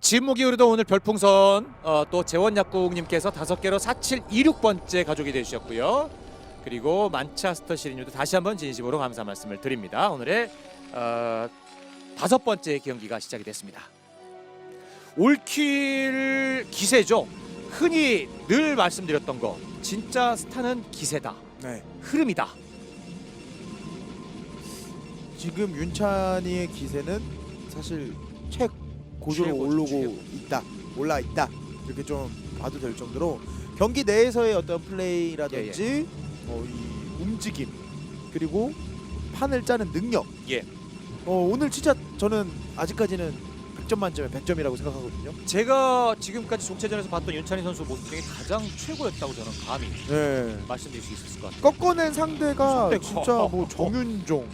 진무기 의료도 오늘 별풍선 어, 또 재원약국님께서 다섯 개로 4726번째 가족이 되주셨고요. 그리고 만차스터 시리님도 다시 한번 진심으로 감사 말씀을 드립니다. 오늘의 어, 다섯 번째 경기가 시작이 됐습니다. 올킬 기세죠. 흔히 늘 말씀드렸던 거 진짜 스타는 기세다. 네. 흐름이다. 지금 윤찬이의 기세는 사실 최 고조로 최고. 있다. 올라 있다. 이렇게 좀 봐도 될 정도로 경기 내에서의 어떤 플레이라든지 예, 어, 이 움직임 그리고 판을 짜는 능력. 예. 어, 오늘 진짜 저는 아직까지는 100점 만점에 100점이라고 생각하거든요. 제가 지금까지 종체전에서 봤던 윤찬희 선수 모습 중에 가장 최고였다고 저는 감히 네. 말씀드릴 수 있을 것 같아요. 꺾어낸 상대가. 진짜 뭐 정윤종,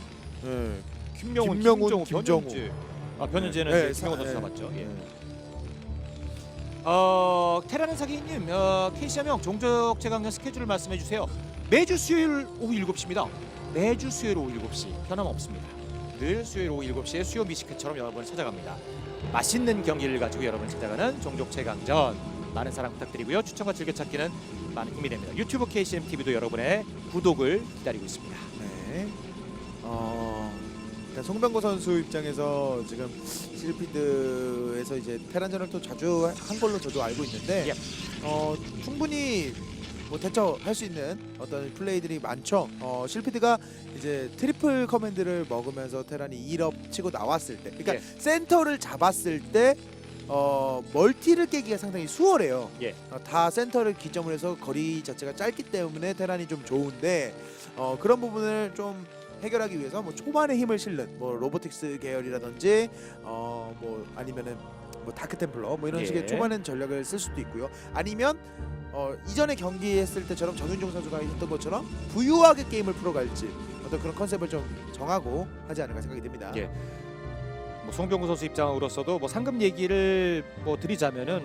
네. 김명훈, 김명훈, 김정우, 김정우. 아 변현재는 네, 이제 사- 선수 네. 잡았죠. 예. 네. 어 테라는 사기님 어, KCM 종족 최강전 스케줄을 말씀해 주세요. 매주 수요일 오후 7시입니다. 매주 수요일 오후 7시 변함없습니다. 늘 수요일 오후 7시에 수요 미식회처럼 여러분을 찾아갑니다. 맛있는 경기를 가지고 여러분을 찾아가는 종족 최강전 많은 사랑 부탁드리고요. 추천과 즐겨찾기는 많은 힘이 됩니다. 유튜브 KCM TV도 여러분의 구독을 기다리고 있습니다. 네. 어, 일단 송병구 선수 입장에서 지금 실피드에서 이제 테란전을 또 자주 한 걸로 저도 알고 있는데 예. 어, 충분히 뭐 대처할 수 있는 어떤 플레이들이 많죠. 어, 실피드가 이제 트리플 커맨드를 먹으면서 테란이 1업 치고 나왔을 때, 그러니까 예. 센터를 잡았을 때 어, 멀티를 깨기가 상당히 수월해요. 예. 어, 다 센터를 기점으로 해서 거리 자체가 짧기 때문에 테란이 좀 좋은데 어, 그런 부분을 좀 해결하기 위해서 뭐 초반에 힘을 실는 뭐 로보틱스 계열이라든지 어, 뭐 아니면은 뭐 다크 템플러 뭐 이런 예. 식의 초반엔 전략을 쓸 수도 있고요. 아니면 어, 이전에 경기했을 때처럼 정윤종 선수가 했던 것처럼 부유하게 게임을 풀어갈지 어떤 그런 컨셉을 좀 정하고 하지 않을까 생각이 됩니다. 예. 뭐 송병구 선수 입장으로서도 뭐 상금 얘기를 뭐 드리자면은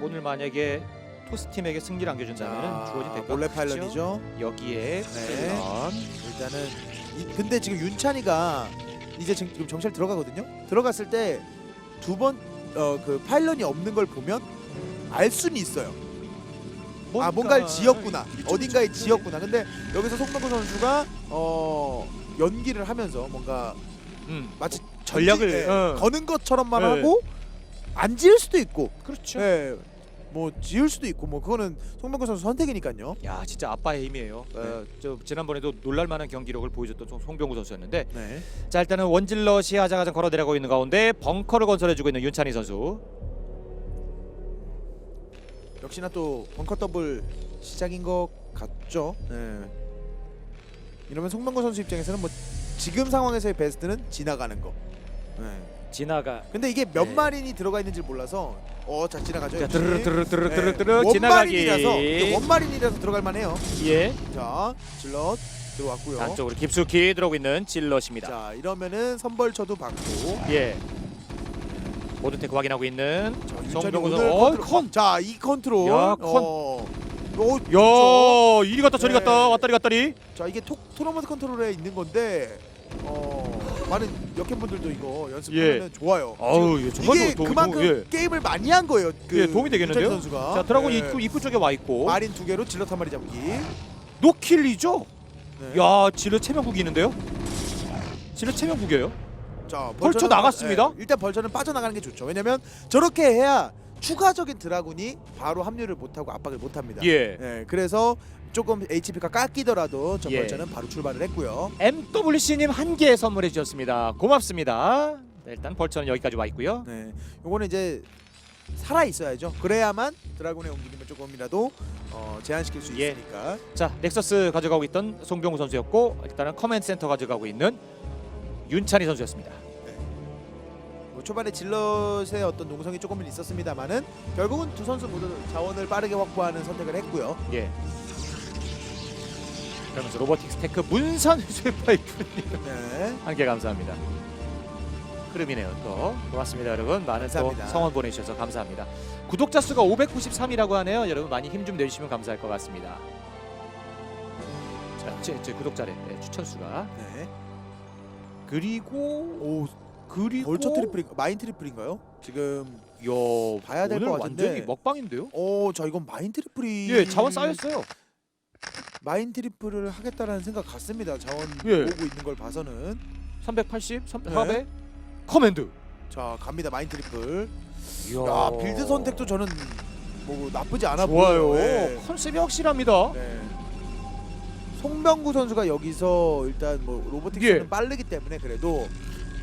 오늘 만약에 토스 팀에게 승리를 안겨준다면 자, 주어진 대가 몰래? 파일런이죠. 여기에 네. 파일런. 일단은 이, 근데 지금 윤찬이가 이제 지금 지금 정찰 들어가거든요. 들어갔을 때 두 번 어 그 파일런이 없는 걸 보면 알 수는 있어요. 아 뭔가를 지었구나. 어딘가에. 지었구나. 근데 여기서 송병구 선수가 어 연기를 하면서 뭔가 음, 마치 전략을, 예, 어. 거는 것처럼만 네. 하고 안 지을 수도 있고, 그렇죠. 예, 뭐 지을 수도 있고, 뭐 그거는 송병구 선수 선택이니까요. 야 진짜 아빠의 힘이에요. 어, 저 지난번에도 놀랄만한 경기력을 보여줬던 송- 송병구 선수였는데 네. 자 일단은 원질럿이 아장아장 걸어내려고 있는 가운데 벙커를 건설해주고 있는 윤찬희 선수. 역시나 또 벙커 더블 시작인 것 같죠. 네. 이러면 송병구 선수 입장에서는 뭐 지금 상황에서의 베스트는 지나가는 거. 네. 지나가. 근데 이게 몇 네. 마린이 들어가 있는지 몰라서 어자 지나가죠. 자. 드르르 드르르 드르르 네. 드르르 드르 지나가기. 원마린이라서 원마린이라서 들어갈 만해요. 예. 자 질럿 들어왔고요. 안쪽으로 깊숙이 들어오고 있는 질럿입니다. 자 이러면은 선벌 쳐도 받고. 예. 모든 테크 확인하고 있는 자, 오늘 선수. 어. 컨. 자 이 컨트롤. 야, 컨. 어. 어, 그렇죠. 야 이리 갔다 저리 네. 갔다 왔다리 갔다리. 자 이게 토, 토너먼트 컨트롤에 있는 건데 어 많은 역행분들도 이거 연습하면 은 좋아요. 아우 예, 정말 이게 도, 도, 그만큼 도, 예. 게임을 많이 한 거예요. 그 예, 도움이 되겠는데요? 선수가. 자 드라곤 네. 입구 입구 쪽에 와 있고 마린 두 개로 질럿 한 마리 잡기. 노킬리죠. 네. 야 질럿 체면국이 있는데요. 질럿 체면국이에요. 자 벌쳐 벌처는- 나갔습니다. 네, 일단 벌처는 빠져나가는 게 좋죠. 왜냐면 저렇게 해야 추가적인 드라군이 바로 합류를 못하고 압박을 못합니다. 예. 네, 그래서 조금 HP가 깎이더라도 저 예. 벌처는 바로 출발을 했고요. MWC님 한 개 선물해 주셨습니다. 고맙습니다. 네, 일단 벌처는 여기까지 와 있고요. 네, 요거는 이제 살아 있어야죠. 그래야만 드라군의 움직임을 조금이라도 어, 제한시킬 수 예. 있으니까. 자 넥서스 가져가고 있던 송병우 선수였고 일단은 커맨드 센터 가져가고 있는 윤찬희 선수였습니다. 뭐 초반에 질럿의 어떤 농성이 조금은 있었습니다만은 결국은 두 선수 모두 자원을 빠르게 확보하는 선택을 했고요. 예. 그러면서 로보틱 스 테크 문선 쇠파이프님 네. 한개 감사합니다. 흐름이네요 또 고맙습니다 여러분 많은 감사합니다. 또 성원 보내주셔서 감사합니다. 구독자 수가 593이라고 하네요 여러분 많이 힘 좀 내주시면 감사할 것 같습니다. 자, 제, 제 구독자래 네, 추천 수가 네. 그리고 오, 그리고 벌처 트리플인 마인 트리플인가요? 지금 야, 봐야 될것 오늘 같은데. 완전히 먹방인데요? 오, 자 이건 마인 트리플이 예, 자원 쌓였어요. 마인 트리플을 하겠다라는 생각 같습니다. 자원 예. 보고 있는 걸 봐서는 380, 3, 네. 400. 커맨드. 자 갑니다 마인 트리플. 이야, 야 빌드 선택도 저는 뭐 나쁘지 않아 좋아요. 보여요. 예. 컨셉이 확실합니다. 네. 송병구 선수가 여기서 일단 뭐 로보틱스는 예. 빠르기 때문에 그래도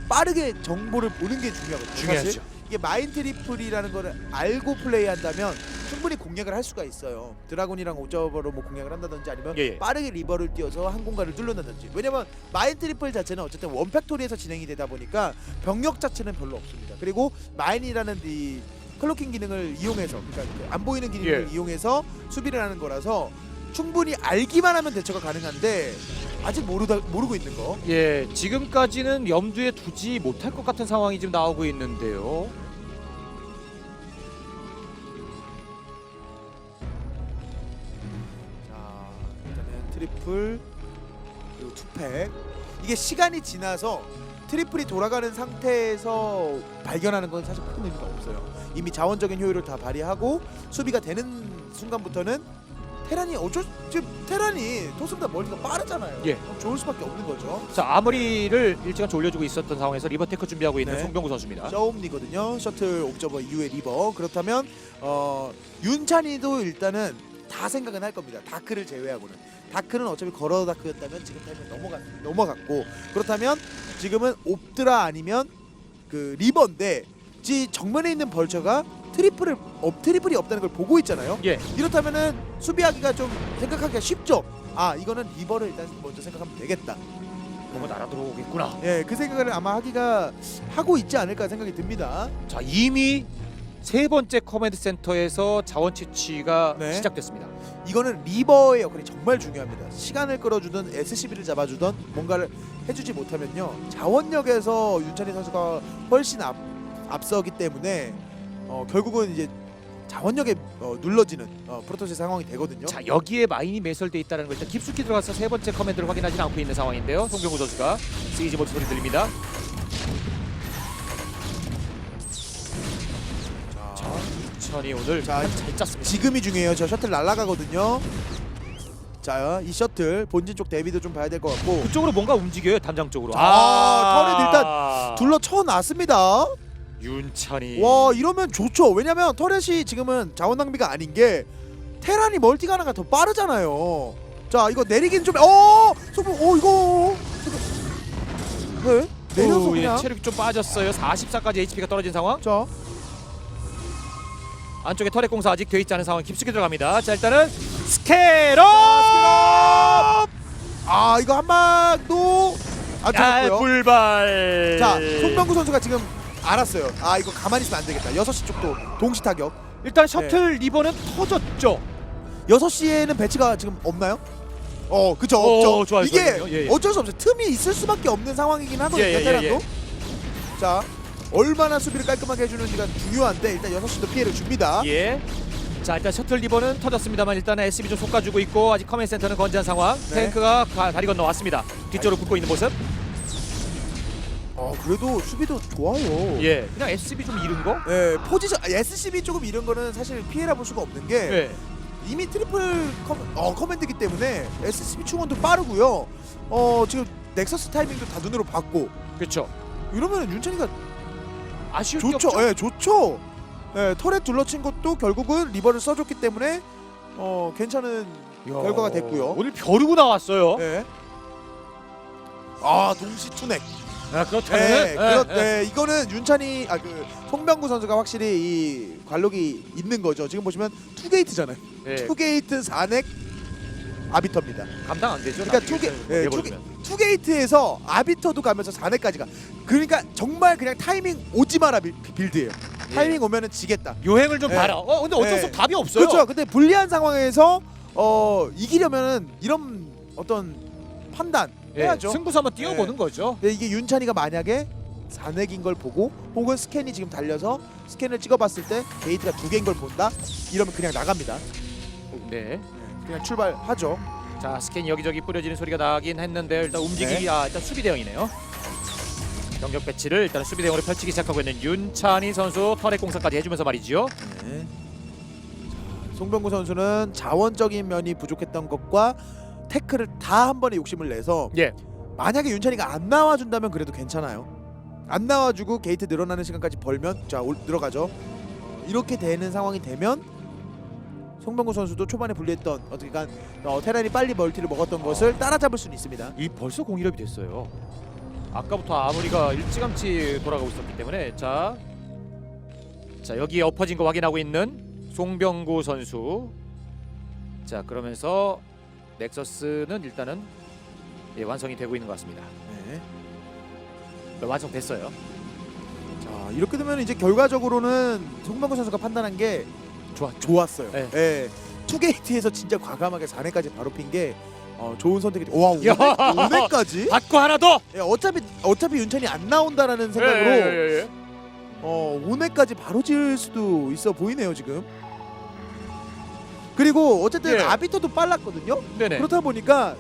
빠르게 정보를 보는 게 중요하거든요. 중요하죠. 사실 이게 마인 트리플이라는 거를 알고 플레이한다면 충분히 공략을 할 수가 있어요. 드라곤이랑 오저버로 뭐 공략을 한다든지 아니면 예, 예. 빠르게 리버를 띄워서 한 공간을 뚫는다든지. 왜냐면 마인 트리플 자체는 어쨌든 원팩토리에서 진행이 되다 보니까 병력 자체는 별로 없습니다. 그리고 마인이라는 이 클로킹 기능을 이용해서 그러니까 그안 보이는 기능을 예. 이용해서 수비를 하는 거라서 충분히 알기만 하면 대처가 가능한데 아직 모르다 모르고 있는 거. 예, 지금까지는 염두에 두지 못할 것 같은 상황이 지금 나오고 있는데요. 자 일단은 트리플 그리고 투팩 이게 시간이 지나서 트리플이 돌아가는 상태에서 발견하는 건 사실 큰 의미가 없어요. 이미 자원적인 효율을 다 발휘하고 수비가 되는 순간부터는 테란이 어쩔 지금 테란이 토스보다 멀리가 빠르잖아요. 예. 그럼 좋을 수밖에 없는 거죠. 자, 아무리를 일찌감치 올려주고 있었던 상황에서 리버테크 준비하고 있는 네. 송병구 선수입니다. 셔움니거든요. 셔틀 옵저버 이후에 리버. 그렇다면 어, 윤찬이도 일단은 다 생각은 할 겁니다. 다크를 제외하고는. 다크는 어차피 걸어 다크였다면 지금 타이밍 넘어갔 넘어갔고 그렇다면 지금은 옵드라 아니면 그 리버인데 지 정면에 있는 벌처가 트리플을 업 트리플이 없다는 걸 보고 있잖아요. 예, 이렇다면은 수비하기가 좀 생각하기가 쉽죠. 아 이거는 리버를 일단 먼저 생각하면 되겠다. 뭔가 날아 들어오겠구나. 예, 그 생각을 아마 하기가 하고 있지 않을까 생각이 듭니다. 자, 이미 세 번째 커맨드 센터에서 자원 채취가 네. 시작됐습니다. 이거는 리버의 역할이 정말 중요합니다. 시간을 끌어주든 SCB를 잡아주든 뭔가를 해주지 못하면요 자원력에서 윤찬희 선수가 훨씬 앞, 앞서기 때문에 어, 결국은 이제 자원력에 어, 눌러지는 어, 프로토스의 상황이 되거든요. 자, 여기에 마인이 매설돼 있다는 걸 일단 깊숙이 들어가서 세 번째 커맨드를 확인하지 않고 있는 상황인데요. 송병구 선수가 모드 소리 들립니다. 자, 자, 천이 오늘 자, 잘 짰습니다. 지금이 중요해요. 저 셔틀 날아가거든요. 자, 이 셔틀 본진 쪽 대비도 좀 봐야 될 것 같고 그쪽으로 뭔가 움직여요 담장 쪽으로. 아, 털에 일단 둘러 쳐놨습니다. 윤찬이. 와 이러면 좋죠. 왜냐면 터렛이 지금은 자원 낭비가 아닌 게 테란이 멀티가 하나가 더 빠르잖아요. 자 이거 내리긴 좀 어! 소금 어 이거 네? 내려서 오, 예, 그냥 체력이 좀 빠졌어요. 44까지 HP가 떨어진 상황. 자 안쪽에 터렛 공사 아직 돼 있지 않은 상황 깊숙이 들어갑니다. 자 일단은 스케럽. 아 이거 한 방도 안 아, 터졌고요. 불발. 자 송병구 선수가 지금 알았어요. 아 이거 가만히 있으면 안 되겠다. 6시 쪽도 동시 타격. 일단 셔틀 네. 리버는 터졌죠. 6시에는 배치가 지금 없나요? 어, 그죠, 어, 없죠. 좋아요, 이게 좋아요. 예, 예. 어쩔 수 없어요. 틈이 있을 수밖에 없는 상황이긴 하거든요, 예, 예, 예, 테란도. 자, 얼마나 수비를 깔끔하게 해주는지가 중요한데 일단 6시도 피해를 줍니다. 예. 자 일단 셔틀 리버는 터졌습니다만 일단 SB 좀 솎아주고 있고 아직 커맨 센터는 건재한 상황. 네. 탱크가 가- 다리 건너 왔습니다. 뒤쪽으로 굽고 있는 모습. 어, 그래도 수비도 좋아요. 예. 그냥 SB 좀 잃은 거. 예, 포지션 아, SCB 조금 이런 거는 사실 피해라 볼 수가 없는 게 예. 이미 트리플 커, 어, 커맨드기 때문에 SCB 충원도 빠르고요. 어, 지금 넥서스 타이밍도 다 눈으로 봤고 그렇죠. 이러면 윤찬이가 아쉬울 게 좋죠. 없죠. 예, 좋죠. 예, 털에 둘러친 것도 결국은 리버를 써줬기 때문에 어 괜찮은 야, 결과가 됐고요. 오늘 벼르고 나왔어요. 예. 아 동시 투넥. 아, 예, 그렇다면 그렇, 예, 이거는 윤찬이 아 그 송병구 선수가 확실히 이 관록이 있는 거죠. 지금 보시면 투 게이트잖아요. 예. 투 게이트 4넥 아비터입니다. 감당 안 되죠. 그러니까 나중에 투, 게, 뭐 예, 투, 내버리면. 투 게이트에서 아비터도 가면서 4넥까지 가. 그러니까 정말 그냥 타이밍 오지 마라 빌- 빌드예요. 예. 타이밍 오면은 지겠다. 요행을 좀 예. 봐라. 어 근데 어쩔 수 예. 없어 답이 없어요. 그렇죠. 근데 불리한 상황에서 어 이기려면은 이런 어떤 판단 예, 해야죠. 승부수 한번 띄워보는 거죠. 근데 이게 윤찬이가 만약에 잔액인 걸 보고 혹은 스캔이 지금 달려서 스캔을 찍어봤을 때 게이트가 두 개인 걸 본다. 이러면 그냥 나갑니다. 네. 그냥 출발하죠. 자 스캔 여기저기 뿌려지는 소리가 나긴 했는데 일단 움직이기 네. 아 일단 수비 대응이네요. 경력 배치를 일단 수비 대응으로 펼치기 시작하고 있는 윤찬희 선수 터렛 공사까지 해주면서 말이죠. 네. 자, 송병구 선수는 자원적인 면이 부족했던 것과 태클을 다 한 번에 욕심을 내서 예. 만약에 윤찬이가 안 나와준다면 그래도 괜찮아요. 안 나와주고 게이트 늘어나는 시간까지 벌면 자 올, 들어가죠. 어, 이렇게 되는 상황이 되면 송병구 선수도 초반에 불리했던 어떻게 간 어, 테란이 빨리 멀티를 먹었던 것을 따라잡을 수는 있습니다. 이 벌써 공일업이 됐어요. 아까부터 아무리가 일찌감치 돌아가고 있었기 때문에 자, 자 여기에 엎어진 거 확인하고 있는 송병구 선수. 자 그러면서 넥서스는 일단은 예, 완성이 되고 있는 것 같습니다. 네. 네, 완성됐어요. 자 이렇게 되면 이제 결과적으로는 송병구 선수가 판단한 게 좋아. 좋았어요. 네. 예. 투게이트에서 진짜 과감하게 4회까지 바로 핀 게 어, 좋은 선택이. 와 야. 5회, 까지 받고 하나 더. 예, 어차피 어차피 윤찬이 안 나온다라는 예, 생각으로 예, 예, 예. 어 5회까지 바로 지을 수도 있어 보이네요 지금. 그리고 어쨌든 예. 아비터도 빨랐거든요. 네네. 그렇다 보니까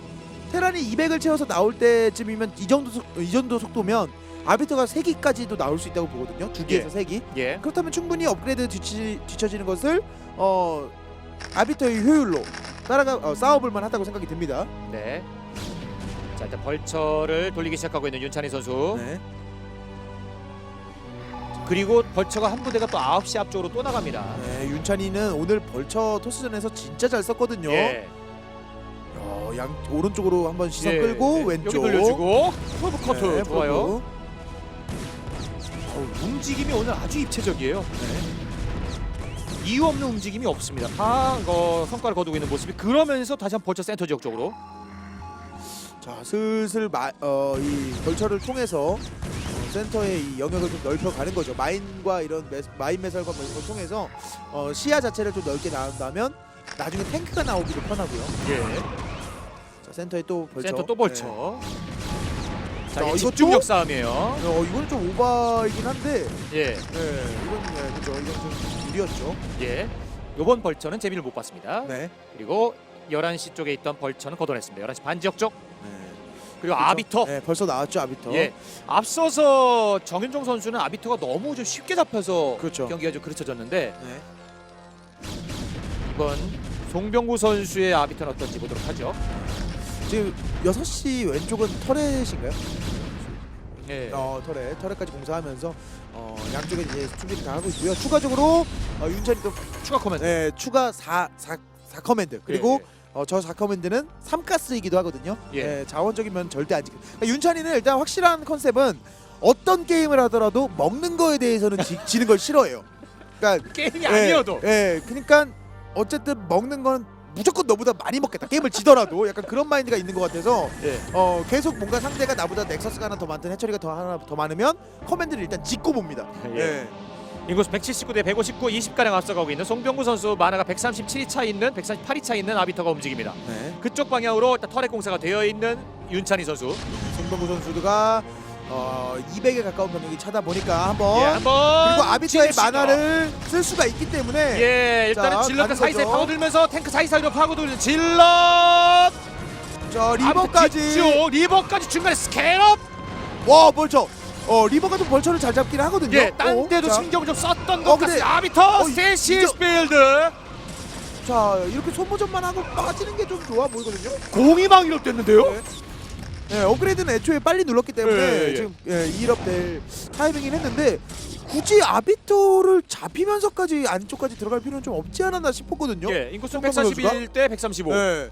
테란이 200을 채워서 나올 때쯤이면 이 정도 속, 이 정도 속도면 아비터가 3기까지도 나올 수 있다고 보거든요. 두 개에서 세 3기. 예. 그렇다면 충분히 업그레이드 뒤치, 뒤처지는 것을 어 아비터의 효율로 따라가 어, 싸워볼 만하다고 생각이 듭니다. 네. 자 일단 벌처를 돌리기 시작하고 있는 윤찬희 선수. 네. 그리고 벌처가 한 부대가 또 9시 앞쪽으로 또 나갑니다. 네, 윤찬이는 오늘 벌처 토스전에서 진짜 잘 썼거든요. 예. 어, 양 오른쪽으로 한번 시선 예, 끌고 예. 왼쪽 여기 돌려주고 프로브 커트 네, 좋아요. 어우, 움직임이 오늘 아주 입체적이에요. 이유 없는 움직임이 없습니다. 다 어, 성과를 거두고 있는 모습이 그러면서 다시 한 번 벌처 센터 지역 쪽으로 자, 슬슬 마, 어, 이 벌처를 통해서 어, 센터의 이 영역을 좀 넓혀가는 거죠. 마인과 이런 매, 마인 매설과 뭐 이런 걸 통해서 어, 시야 자체를 좀 넓게 나온다면 나중에 탱크가 나오기도 편하고요. 예. 자, 센터에 또 벌처. 센터 또 벌처. 자, 자, 이게 이것도- 집중력 싸움이에요. 네. 어, 이거는 좀 오바이긴 한데, 예, 네, 이건 네, 그죠. 이건 좀 무리였죠. 예. 요번 벌처는 재미를 못 봤습니다. 네. 그리고 11시 쪽에 있던 벌처는 걷어냈습니다. 11시 반 지역 쪽. 네. 그리고? 아비터. 네, 벌써 나왔죠 아비터. 예. 앞서서 정윤종 선수는 아비터가 너무 좀 쉽게 잡혀서 그렇죠. 경기가 좀 그르쳐졌는데 네. 이번 송병구 선수의 아비터는 어떤지 보도록 하죠. 지금 6시 왼쪽은 터렛인가요? 예. 어, 터렛. 터렛까지 공사하면서 어, 양쪽에 이제 수비를 다 하고 있고요. 추가적으로 어, 윤찬이 또 추가 코멘트. 네, 추가 4 4, 4 커맨드. 그리고 예, 어, 저 4커맨드는 3가스이기도 하거든요. 예. 예, 자원적인 면 절대 안 지켜. 그러니까 윤찬이는 일단 확실한 컨셉은 어떤 게임을 하더라도 먹는 거에 대해서는 지, 지는 걸 싫어해요. 그러니까 예. 게임이 예, 아니어도. 예, 그러니까 어쨌든 먹는 건 무조건 너보다 많이 먹겠다. 게임을 지더라도 약간 그런 마인드가 있는 것 같아서 예. 어 계속 뭔가 상대가 나보다 넥서스가 하나 더 많든 해처리가 더 하나 더 많으면 커맨드를 일단 짓고 봅니다. 예. 예. 인구수 179대 159, 20가량 앞서가고 있는 송병구 선수 만화가 137이 차 있는 138이 차 있는 아비터가 움직입니다. 네. 그쪽 방향으로 일단 터렛 공사가 되어 있는 윤찬희 선수. 송병구 선수가 어 200에 가까운 병력이 차다 보니까 한번 예, 한번 그리고 아비터의. 만화를 쓸 수가 있기 때문에 예, 일단은 자, 질럿 가는 사이사이 거죠. 파고들면서 탱크 사이사이로 파고들는 질럿 저 리버까지 아비터 리버까지 중간에 스캐럽 와 벌처 어 리버가 좀 벌처를 잘 잡긴 하거든요. 예, 딴 어, 데도 자, 신경을 좀 썼던 어, 것 근데- 같습니다. 아비터 어, 스테시스필드 자 이렇게 소모전만 하고 빠지는 게 좀 좋아 보이거든요. 공이 막 이렇됐는데요. 네. 네, 업그레이드는 애초에 빨리 눌렀기 때문에 예, 예, 예. 지금 예, 2업 될 타이밍이긴 했는데 굳이 아비토를 잡히면서까지 안쪽까지 들어갈 필요는 좀 없지 않았나 싶었거든요. 예, 인구수 송병구 141대 135. 예.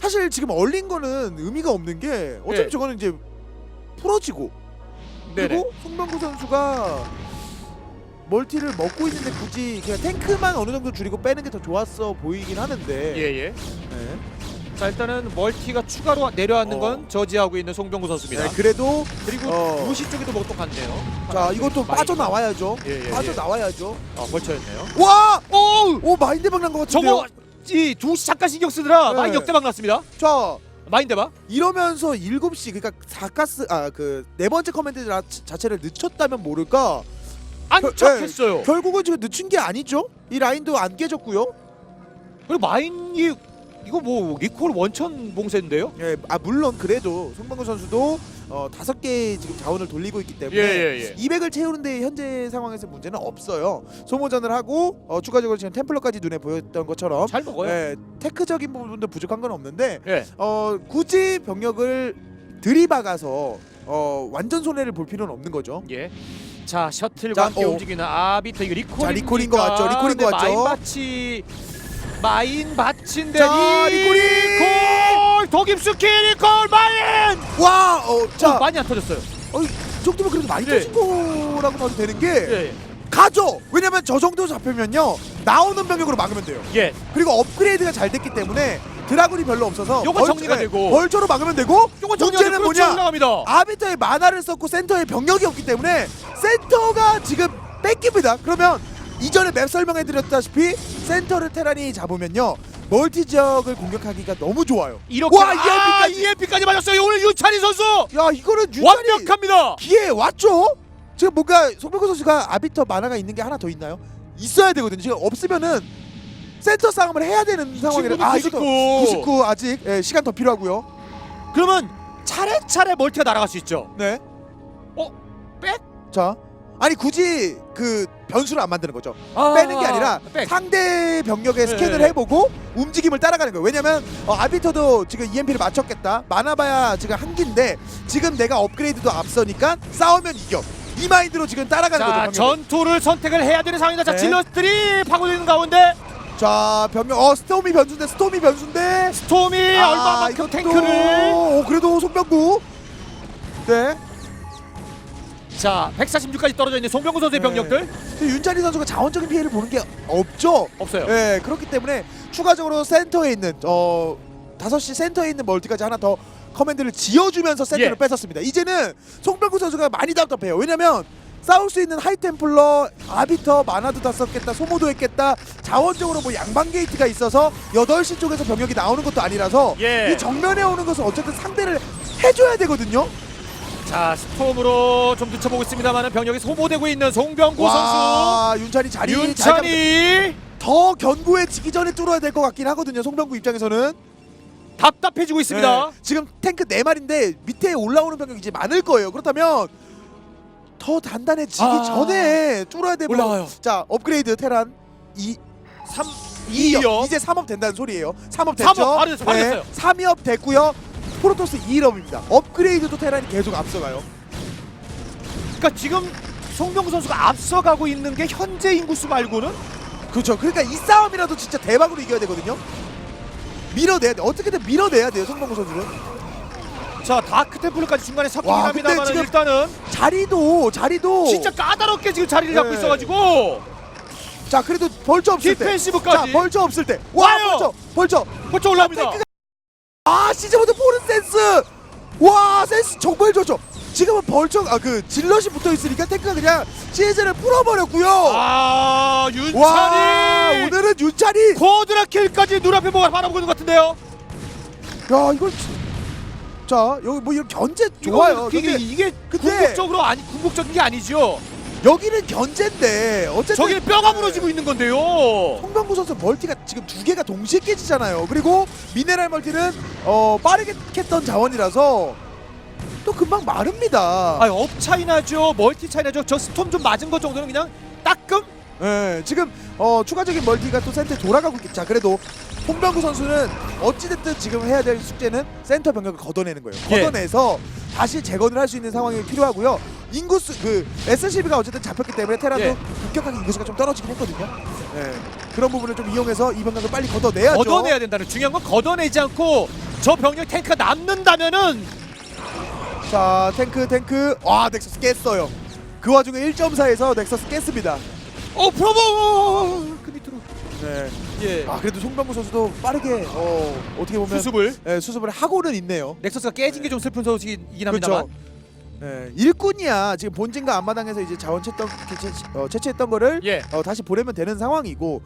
사실 지금 얼린 거는 의미가 없는 게 어차피 예. 저거는 이제 풀어지고 네네. 그리고 송병구 선수가 멀티를 먹고 있는데 굳이 그냥 탱크만 어느 정도 줄이고 빼는 게 더 좋았어 보이긴 하는데 예, 예. 네. 자, 일단은 멀티가 추가로 내려앉는 어. 건 저지하고 있는 송병구 선수입니다. 네, 그래도 그리고 어. 무시 쪽에도 뭐 똑같네요. 자 이것도 빠져나와야죠 예, 예, 빠져나와야죠 아, 벌쳐였네요. 와! 오! 오 마인드박 난것 같은데요 저거 이두 잠깐 신경 쓰더라. 네. 많이 역대박 났습니다. 자 마인드박. 이러면서 7시 그러니까 4가스 아 그 네 번째 커맨드 자, 자체를 늦췄다면 모를까 안 그- 착했어요. 결국은 지금 늦춘 게 아니죠 이 라인도 안 깨졌고요 그리고 마인이 이거 뭐 리콜 원천 봉쇄인데요? 예, 아 물론 그래도 송병구 선수도 어, 다섯 개 지금 자원을 돌리고 있기 때문에 예 예 예. 200을 채우는데 현재 상황에서 문제는 없어요. 소모전을 하고 어, 추가적으로 지금 템플러까지 눈에 보였던 것처럼 잘 먹어요. 예, 테크적인 부분도 부족한 건 없는데 예. 어, 굳이 병력을 들이박아서 어, 완전 손해를 볼 필요는 없는 거죠. 예. 자 셔틀과 자, 함께 어. 움직이는 아비터 이거 리콜. 자, 리콜인 것 같죠? 리콜인 것 같죠? 마인 바치 마인 바치인데 자, 리콜이! 리콜 독입수키 리콜 마인. 와, 어, 자, 어, 많이 안 터졌어요. 어, 이 정도면 그래도 많이 예. 터진 거라고 봐도 되는 게 예. 가죠. 왜냐면 저 정도 잡히면요 나오는 병력으로 막으면 돼요. 예. 그리고 업그레이드가 잘 됐기 때문에 드라군이 별로 없어서 요거 정리가 되고. 벌처로 막으면 되고 요거 문제는 뭐냐 올라갑니다. 아비터의 만화를 썼고 센터에 병력이 없기 때문에 센터가 지금 뺏깁니다. 그러면 이전에 맵 설명해드렸다시피 센터를 테란이 잡으면요 멀티 지역을 공격하기가 너무 좋아요. 이렇게 와, 아, EMP 까지. EMP까지 맞았어요. 오늘 윤찬희 선수 야 이거는 유찬이 완벽합니다. 기회 왔죠? 지금 뭔가 송병구 선수가 아비터 만화가 있는 게 하나 더 있나요? 있어야 되거든요. 지금 없으면은 센터 싸움을 해야 되는 상황이라 친구도 아 99. 이것도 99 아직 예, 시간 더 필요하고요. 그러면 차례차례 멀티가 날아갈 수 있죠. 네. 어? 백? 자 아니 굳이 그 변수를 안 만드는 거죠. 아, 빼는 게 아니라 백. 상대 병력의 네. 스캔을 해보고 움직임을 따라가는 거예요. 왜냐면 어, 아비터도 지금 EMP를 맞췄겠다. 많아봐야 지금 한 기인데 지금 내가 업그레이드도 앞서니까 싸우면 이겨. 이 마인드로 지금 따라가는 자 거죠. 병력을. 전투를 선택을 해야 되는 상황이다. 자 네. 질러들이 파고드는 가운데 자 병력 어 스톰이 변수인데 스톰이 변수인데 스톰이 아, 얼마만큼 이것도- 탱크를 오, 그래도 송병구 네 자 146까지 떨어져 있는 송병구 선수의 네. 병력들 윤찬희 선수가 자원적인 피해를 보는 게 없죠 없어요. 네 그렇기 때문에 추가적으로 센터에 있는 어 5시 센터에 있는 멀티까지 하나 더 커맨드를 지어주면서 센터를 예. 뺏었습니다 이제는 송병구 선수가 많이 답답해요 왜냐면 싸울 수 있는 하이템플러 아비터 마나도 다 썼겠다 소모도 했겠다 자원적으로 뭐 양방 게이트가 있어서 8시 쪽에서 병력이 나오는 것도 아니라서 예. 이 정면에 오는 것은 어쨌든 상대를 해줘야 되거든요 자 스톰으로 좀 늦춰보고 있습니다만은 병력이 소모되고 있는 송병구 와 윤찬이 자리 잘 잡- 윤찬이 더 견고해지기 전에 뚫어야 될 것 같긴 하거든요. 송병구 입장에서는 답답해지고 있습니다. 네, 지금 탱크 네 마리인데 밑에 올라오는 병력이 이제 많을 거예요. 그렇다면 더 단단해지기 아. 전에 뚫어야 되고 올라와요. 자 업그레이드 테란 2 3 2업 2업 이제 3업 된다는 소리예요. 3업 됐죠? 삼업 바로 됐어요, 바로 됐어요. 3업 됐고요. 프로토스 2업입니다. 업그레이드도 테란이 계속 앞서가요. 그러니까 지금 송병구 선수가 앞서가고 있는 게 현재 인구수 말고는 그렇죠. 그러니까 이 싸움이라도 진짜 대박으로 이겨야 되거든요. 밀어내야 돼. 어떻게든 밀어내야 돼요. 송병구 선수는. 자 다크 템플까지 중간에 섞이긴 와, 근데 합니다만 지금 일단은 자리도 자리도 진짜 까다롭게 지금 자리를 잡고 네. 있어가지고 자 그래도 벌처 없을 때. 자 디펜시브까지 벌처 없을 때. 와 와요. 벌처 벌처. 벌써 올라옵니다. 아 시즈모드 포른 센스. 와 센스 정말 좋죠. 지금은 벌처 아그 질럿이 붙어 있으니까 탱크가 그냥 시즌을 풀어버렸고요. 아와 윤찬이 오늘은 윤찬이. 코드라 킬까지 눈앞에 보고 바라보고 있는 것 같은데요. 야 이걸. 지- 자 여기 뭐 이런 견제 좋아요. 이게 근데 이게 근데- 궁극적으로 아니 궁극적인 게 아니죠. 여기는 견제인데 어쨌든 저기는 뼈가 무너지고 있는 건데요. 송병구 선수 멀티가 지금 두 개가 동시에 깨지잖아요. 그리고 미네랄 멀티는 어 빠르게 캤던 자원이라서 또 금방 마릅니다. 아, 업 차이 나죠. 멀티 차이 나죠. 저 스톰 좀 맞은 것 정도는 그냥 따끔. 예, 지금 어 추가적인 멀티가 또 센터에 돌아가고 있겠. 자, 그래도 홍병구 선수는 어찌됐든 지금 해야 될 숙제는 센터 병력을 걷어내는 거예요. 예. 걷어내서 다시 재건을 할 수 있는 상황이 필요하고요. 인구수 그 SCB가 어쨌든 잡혔기 때문에 테란도 예. 급격하게 인구수가 좀 떨어지긴 했거든요. 예. 그런 부분을 좀 이용해서 이 병력을 빨리 걷어내야죠. 걷어내야 된다는 중요한 건 걷어내지 않고 저 병력 탱크가 남는다면은 자 탱크 탱크. 와 넥서스 깼어요. 그 와중에 1.4에서 넥서스 깼습니다. 어 프로보! 그 밑으로. 네. 예. 아 그래도 송병구 선수도 빠르게 어, 어떻게 보면 수습을? 예, 수습을 하고는 있네요. 넥서스가 깨진 게 좀 슬픈 소식이긴 합니다만. 그렇죠 예, 일꾼이야 지금 본진과 앞마당에서 이제 자원 채던, 채, 어, 채취했던 거를 예 어, 다시 보내면 되는 상황이고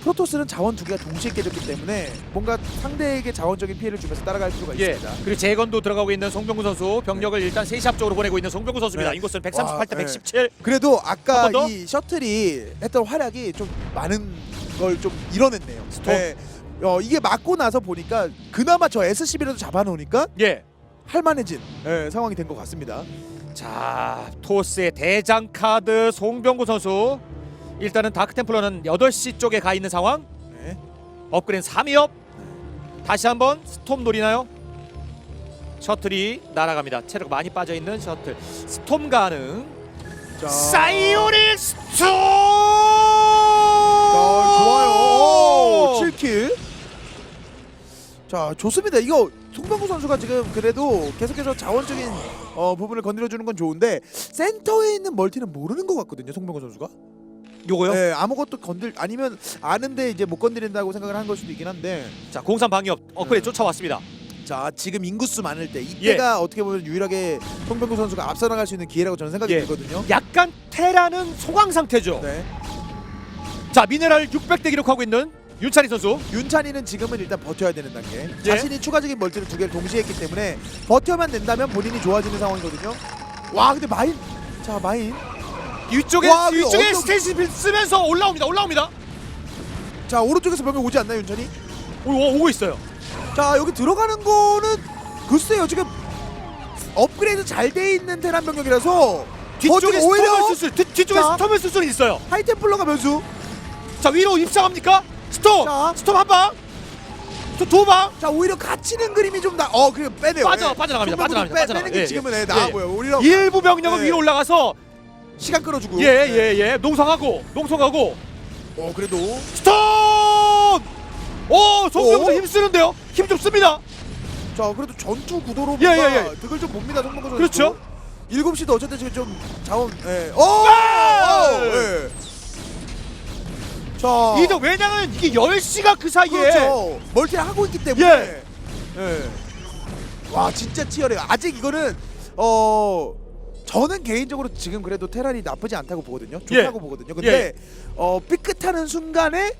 프로토스는 자원 두 개가 동시에 깨졌기 때문에 뭔가 상대에게 자원적인 피해를 주면서 따라갈 필요가 예. 있습니다 그리고 재건도 들어가고 있는 송병구 선수 병력을 일단 세시 앞쪽으로 보내고 있는 송병구 선수입니다. 네. 인구수는 와, 138대 네. 117. 그래도 아까 더? 이 셔틀이 했던 활약이 좀 많은 걸 좀 이뤄냈네요. 스톰? 어, 이게 맞고 나서 보니까 그나마 저 SCB라도 잡아놓으니까 예. 할만해진 예, 상황이 된 것 같습니다. 자 토스의 대장 카드 송병구 선수 일단은 다크템플러는 8시 쪽에 가 있는 상황 네. 업그레이드 3위업 다시 한번 스톰 노리나요? 셔틀이 날아갑니다 체력 많이 빠져있는 셔틀 스톰 가능 자, 사이오닉 스톰 자, 좋아요. 7킬. 자, 좋습니다. 이거 송병구 선수가 지금 그래도 계속해서 자원적인 어, 부분을 건드려 주는 건 좋은데 센터에 있는 멀티는 모르는 것 같거든요. 송병구 선수가. 요거요? 네, 아무것도 건들 아니면 아는데 이제 못 건드린다고 생각을 한 걸 수도 있긴 한데. 자 공산 방역 업그레이드 네. 쫓아왔습니다 자, 지금 인구수 많을 때 이때가 어떻게 보면 유일하게 송병구 선수가 앞서 나갈 수 있는 기회라고 저는 생각이 예. 들거든요. 약간 테라는 소강 상태죠 네. 자 미네랄 600대 기록하고 있는 윤찬희 선수 윤찬이는 지금은 일단 버텨야 되는 단계. 예. 자신이 추가적인 멀티를 두 개를 동시에 했기 때문에 버텨만 된다면 본인이 좋아지는 상황이거든요. 와, 근데 마인. 자, 마인. 위쪽에 와, 그 위쪽에 언덕- 스테이시 쓰면서 올라옵니다 올라옵니다 자, 오른쪽에서 병력 오지 않나요, 윤찬이? 오, 오, 오고 있어요 자, 여기 들어가는 거는 글쎄요. 지금 업그레이드 잘 돼 있는 테란 병력이라서 뒤쪽에 어, 오히려 스톰을 쓸 수, 뒤, 뒤쪽에 자. 스톰을 쓸 수는 있어요 하이템플러가 변수. 자 위로 입장합니까? 스톰! 자. 스톰 한방 스톰 두방 자, 오히려 갇히는 그림이 좀 나. 어, 그래 빼내요. 빠져, 예. 빠져나갑니다. 빠져나갑니다. 빼, 빠져나가- 빼는 게 예, 지금은 예. 예, 나아 예. 보여. 오히려 일부 병력은 네. 위로 올라가서 시간 끌어주고. 예 예 예 농성하고 농성하고 어, 그래도 스톰! 오 송병구 오? 힘쓰는데요 힘 좀 씁니다 자 그래도 전투 구도로 예, 뭔가 예, 예. 득을 좀 봅니다 선수. 그렇죠. 7시도 어쨌든 지금 좀 자원 예. 오! 아! 오! 예. 자. 이도 왜냐면 이게 10시가 그 사이에 그렇죠. 멀티를 하고 있기 때문에. 예. 예. 와 진짜 치열해요. 아직 이거는 어 저는 개인적으로 지금 그래도 테란이 나쁘지 않다고 보거든요. 좋다고 보거든요. 근데 어 삐끗하는 순간에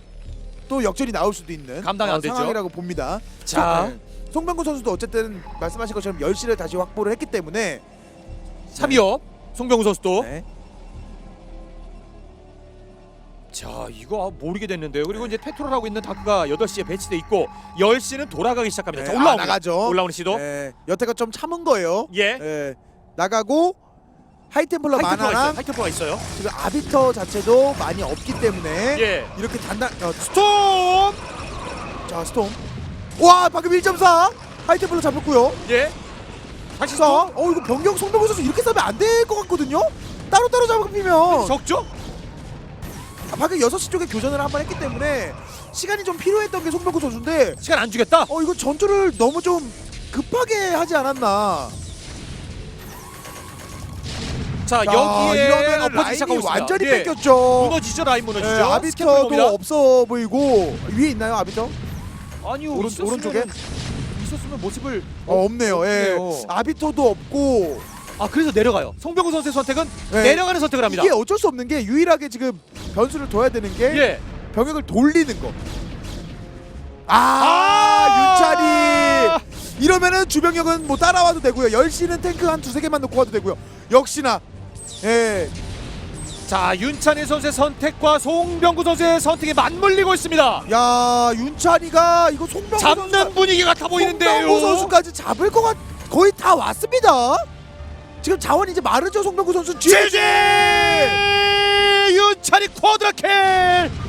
또 역전이 나올 수도 있는 감당이 안 어, 되죠. 상황이라고 봅니다. 자. 네. 송병구 선수도 어쨌든 말씀하신 것처럼 10시를 다시 확보를 했기 때문에 3위업 송병구 선수도 네. 자 이거 모르게 됐는데요. 그리고 이제 페트롤 하고 있는 다크가 8시에 배치돼 있고 10시는 돌아가기 시작합니다. 자 네, 올라옵니다. 아, 나가죠. 올라오는 시도. 네. 여태껏 좀 참은 거예요. 예. 예. 나가고 하이템플러 마나랑 하이템퍼가 있어요. 지금 아비터 자체도 많이 없기 때문에 예. 이렇게 단단 어, 스톰! 자 스톰. 와 방금 1.4 하이템플러 잡혔고요. 예. 다시 자, 어 이거 병력 송병구 선수 이렇게 싸면 안 될 것 같거든요? 따로따로 잡히면 적죠? 아, 방금 6시 쪽에 교전을 한 번 했기 때문에 시간이 좀 필요했던 게 송병구 선수인데 시간 안 주겠다 어 이거 전투를 너무 좀 급하게 하지 않았나 자 자, 여기에 이러면 엎어지기 라인이 시작하고 있습니다. 완전히 예. 뺏겼죠 무너지죠 라인 무너지죠 예, 스캔 아비터도. 없어 보이고 위에 있나요 아비터? 아니요 오른- 있었으면 오른쪽에? 있었으면 모습을 어, 없네요 예. 없네요. 아비터도 없고 아 그래서 내려가요 송병구 선수의 선택은 예. 내려가는 선택을 합니다 이게 어쩔 수 없는 게 유일하게 지금 변수를 둬야 되는 게 예 병역을 돌리는 거. 아, 아! 윤찬이 이러면은 주병력은 뭐 따라와도 되고요. 10시는 탱크 한 두세 개만 놓고 와도 되고요. 역시나 예. 자 윤찬희 선수의 선택과 송병구 선수의 선택이 맞물리고 있습니다. 야, 윤찬이가 이거 송병구 잡는 선수가 분위기 같아 보이는데요. 송병구 선수까지 잡을 것 같, 거의 다 왔습니다. 지금 자원이 이제 마르죠 송병구 선수. GG! 예! 윤찬이 쿼드라켈